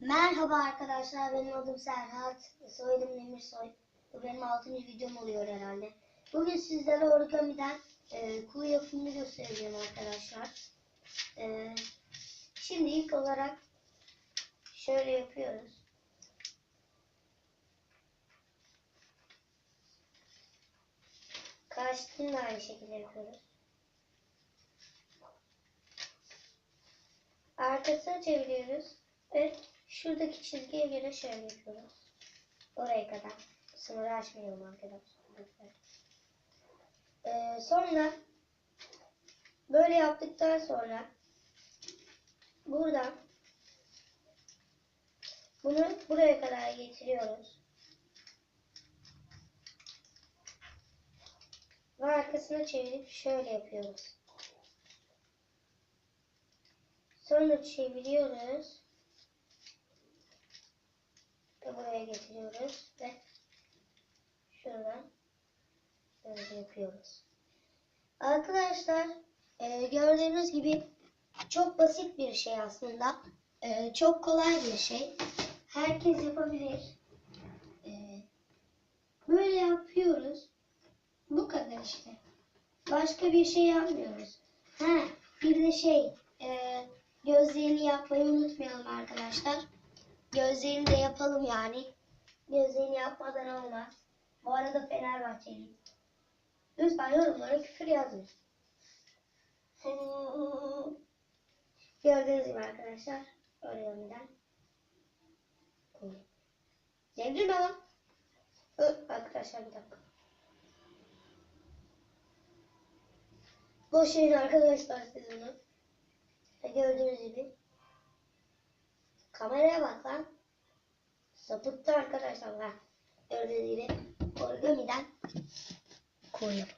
Merhaba arkadaşlar, benim adım Serhat, soyadım Demirsoy. Bu benim 6. videom oluyor herhalde. Bugün sizlere origami'den e, kuğu yapımını göstereceğim arkadaşlar. E, şimdi ilk olarak şöyle yapıyoruz. Karşısını da aynı şekilde yapıyoruz. Arkasını çeviriyoruz ve şuradaki çizgiye göre şöyle yapıyoruz. Oraya kadar. Sınırı aşmayalım arkadaşlar. Ee, sonra böyle yaptıktan sonra buradan bunu buraya kadar getiriyoruz. Ve arkasına çevirip şöyle yapıyoruz. Sonra çeviriyoruz. Ve buraya getiriyoruz ve şuradan böyle yapıyoruz. Arkadaşlar e, gördüğünüz gibi çok basit bir şey aslında. E, çok kolay bir şey. Herkes yapabilir. E, böyle yapıyoruz. Bu kadar işte. Başka bir şey yapmıyoruz. Ha, bir de şey, e, gözlerini yapmayı unutmayalım arkadaşlar. Gözlerini de yapalım yani. Gözlerini yapmadan olmaz. Bu arada Fenerbahçeliyim. Lütfen yorumlara küfür yazmayın. Gördüğünüz gibi arkadaşlar. Oraya Zevrin ama. Hı, Arkadaşlar bir dakika. Boş verin arkadaşlar siz. Ve Gördüğünüz gibi. Kameraya bak lan. Sapıttı arkadaşlar. Gördüğünüz gibi. Origami'den такое